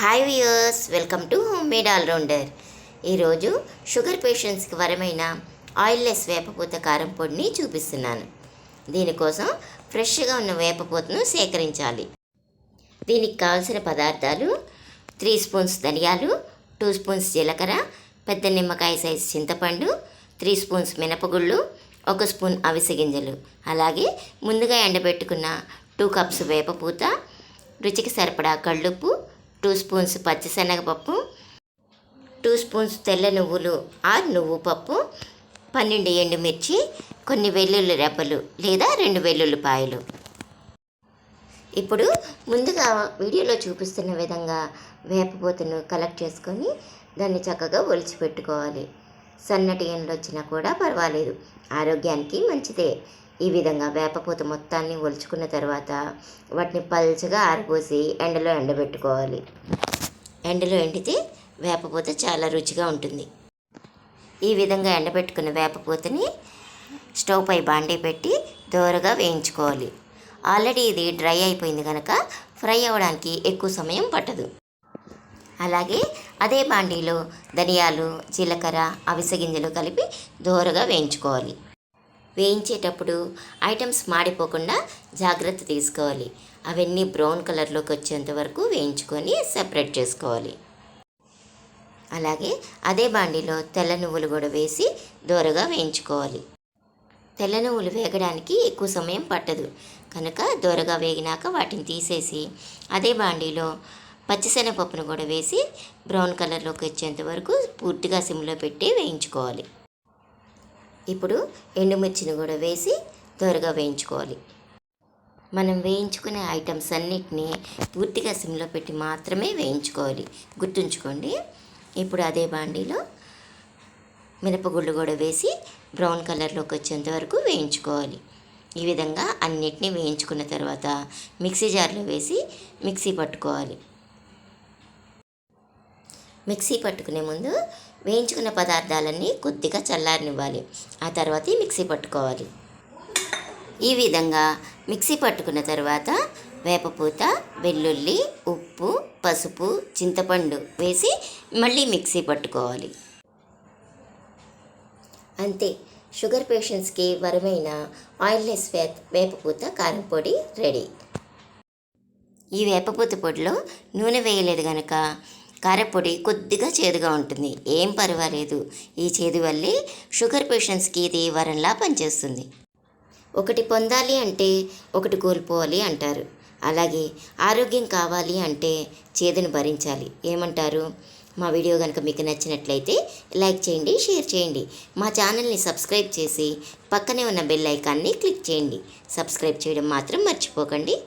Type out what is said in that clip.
Hi viewers welcome to home made all rounder ఈరోజు sugar పేషెంట్స్కి వరమైన ఆయిల్లెస్ వేపపూత కారం పొడిని చూపిస్తున్నాను. దీనికోసం ఫ్రెష్గా ఉన్న వేపపూతను సేకరించాలి. దీనికి కావలసిన పదార్థాలు త్రీ స్పూన్స్ ధనియాలు టూ స్పూన్స్ జీలకర్ర పెద్ద నిమ్మకాయ సైజు చింతపండు త్రీ స్పూన్స్ మినపగుళ్ళు ఒక స్పూన్ అవిసె గింజలు. అలాగే ముందుగా ఎండబెట్టుకున్న టూ కప్స్ వేపపూత రుచికి సరిపడా కళ్ళుప్పు టూ స్పూన్స్ పచ్చిశనగపప్పు టూ స్పూన్స్ తెల్ల నువ్వులు ఆర్ నువ్వు పప్పు పన్నెండు ఎండుమిర్చి కొన్ని వెల్లుల్లి రెబ్బలు లేదా రెండు వెల్లుల్లిపాయలు. ఇప్పుడు ముందుగా వీడియోలో చూపిస్తున్న విధంగా వేపపూతను కలెక్ట్ చేసుకొని దాన్ని చక్కగా ఒలిచి పెట్టుకోవాలి. సన్నటి ఎండలు వచ్చినా కూడా పర్వాలేదు. ఆరోగ్యానికి మంచిదే. ఈ విధంగా వేపపూత మొత్తాన్ని ఒలుచుకున్న తర్వాత వాటిని పల్చగా ఆరిపోసి ఎండలో ఎండబెట్టుకోవాలి. ఎండలో ఎండితే వేపపూత చాలా రుచిగా ఉంటుంది. ఈ విధంగా ఎండబెట్టుకున్న వేపపూతని స్టవ్ పై బాండీ పెట్టి దోరగా వేయించుకోవాలి. ఆల్రెడీ ఇది డ్రై అయిపోయింది కనుక ఫ్రై అవ్వడానికి ఎక్కువ సమయం పట్టదు. అలాగే అదే బాండీలో ధనియాలు జీలకర్ర అవిసె గింజలు కలిపి దోరగా వేయించుకోవాలి. వేయించేటప్పుడు ఐటమ్స్ మాడిపోకుండా జాగ్రత్త తీసుకోవాలి. అవన్నీ బ్రౌన్ కలర్లోకి వచ్చేంత వరకు వేయించుకొని సెపరేట్ చేసుకోవాలి. అలాగే అదే బాండీలో తెల్ల నువ్వులు కూడా వేసి దోరగా వేయించుకోవాలి. తెల్ల నువ్వులు వేగడానికి ఎక్కువ సమయం పట్టదు. కనుక దోరగా వేగినాక వాటిని తీసేసి అదే బాండీలో పచ్చిశనగపప్పును కూడా వేసి బ్రౌన్ కలర్లోకి వచ్చేంత వరకు పూర్తిగా సిమ్లో పెట్టి వేయించుకోవాలి. ఇప్పుడు ఎండుమిర్చిని కూడా వేసి త్వరగా వేయించుకోవాలి. మనం వేయించుకునే ఐటమ్స్ అన్నిటినీ పూర్తిగా సిమ్లో పెట్టి మాత్రమే వేయించుకోవాలి. గుర్తుంచుకోండి ఇప్పుడు అదే బాండీలో మినపగుళ్ళు కూడా వేసి బ్రౌన్ కలర్లోకి వచ్చేంత వరకు వేయించుకోవాలి. ఈ విధంగా అన్నిటినీ వేయించుకున్న తర్వాత మిక్సీ జార్లో వేసి మిక్సీ పట్టుకోవాలి. మిక్సీ పట్టుకునే ముందు వేయించుకున్న పదార్థాలన్నీ కొద్దిగా చల్లారనివ్వాలి. ఆ తర్వాత మిక్సీ పట్టుకోవాలి. ఈ విధంగా మిక్సీ పట్టుకున్న తర్వాత వేపపూత వెల్లుల్లి ఉప్పు పసుపు చింతపండు వేసి మళ్ళీ మిక్సీ పట్టుకోవాలి. అంతే. షుగర్ పేషెంట్స్కి వరమైన ఆయిల్లెస్ వే వేపపూత కారం పొడి రెడీ. ఈ వేపపూత పొడిలో నూనె వేయలేదు కనుక కారపొడి కొద్దిగా చేదుగా ఉంటుంది. ఏం పర్వాలేదు. ఈ చేదు వల్లే షుగర్ పేషెంట్స్కి ఇది వరంలా పనిచేస్తుంది. ఒకటి పొందాలి అంటే ఒకటి కోల్పోవాలి అంటారు. అలాగే ఆరోగ్యం కావాలి అంటే చేదును భరించాలి. ఏమంటారు? మా వీడియో కనుక మీకు నచ్చినట్లయితే లైక్ చేయండి షేర్ చేయండి. మా ఛానల్ని సబ్స్క్రైబ్ చేసి పక్కనే ఉన్న బెల్ ఐకాన్ని క్లిక్ చేయండి. సబ్స్క్రైబ్ చేయడం మాత్రం మర్చిపోకండి.